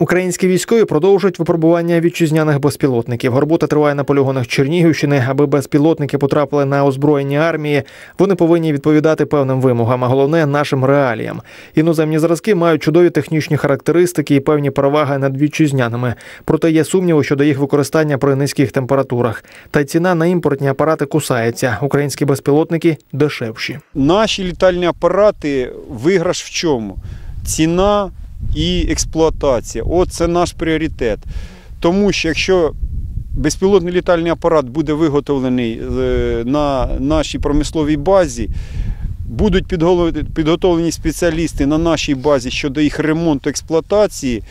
Українські військові продовжують випробування вітчизняних безпілотників. Робота триває на полігонах Чернігівщини. Аби безпілотники потрапили на озброєння армії, вони повинні відповідати певним вимогам, а головне нашим реаліям. Іноземні зразки мають чудові технічні характеристики і певні переваги над вітчизняними. Проте є сумніви щодо їх використання при низьких температурах. Та ціна на імпортні апарати кусається. Українські безпілотники дешевші. Наші літальні апарати виграш в чому? Ціна і експлуатація. От це наш пріоритет. Тому що якщо безпілотний літальний апарат буде виготовлений е, на нашій промисловій базі, будуть підготовлені спеціалісти на нашій базі щодо їх ремонту експлуатації,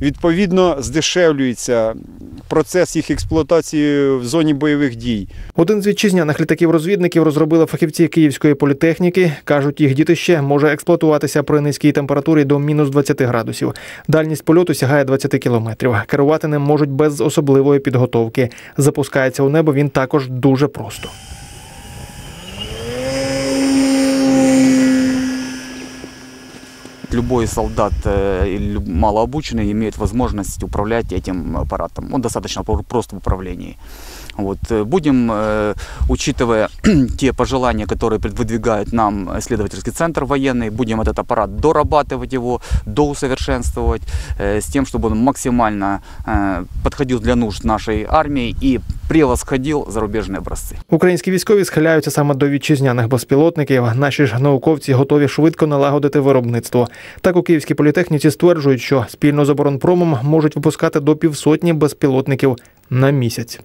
відповідно здешевлюється процес їх експлуатації в зоні бойових дій. Один з вітчизняних літаків-розвідників розробили фахівці Київської політехніки. кажуть, їх дітище може експлуатуватися при низькій температурі до мінус 20 градусів. Дальність польоту сягає 20 кілометрів. Керувати ним можуть без особливої підготовки. Запускається у небо він також дуже просто. Любой солдат э, малообученный имеет возможность управлять этим аппаратом. Он достаточно про- прост в управлении. Вот. э, Будем, э, учитывая те пожелания, которые выдвигает нам исследовательский центр военный, будем этот аппарат дорабатывать его, доусовершенствовать, с тем, чтобы он максимально подходил для нужд нашей армии и превосходил зарубежные образцы. Українські військові схиляються саме до вітчизняних безпілотників. Наші ж науковці готові швидко налагодити виробництво. Так у Київській політехніці стверджують, що спільно з оборонпромом можуть випускати до півсотні безпілотників на місяць.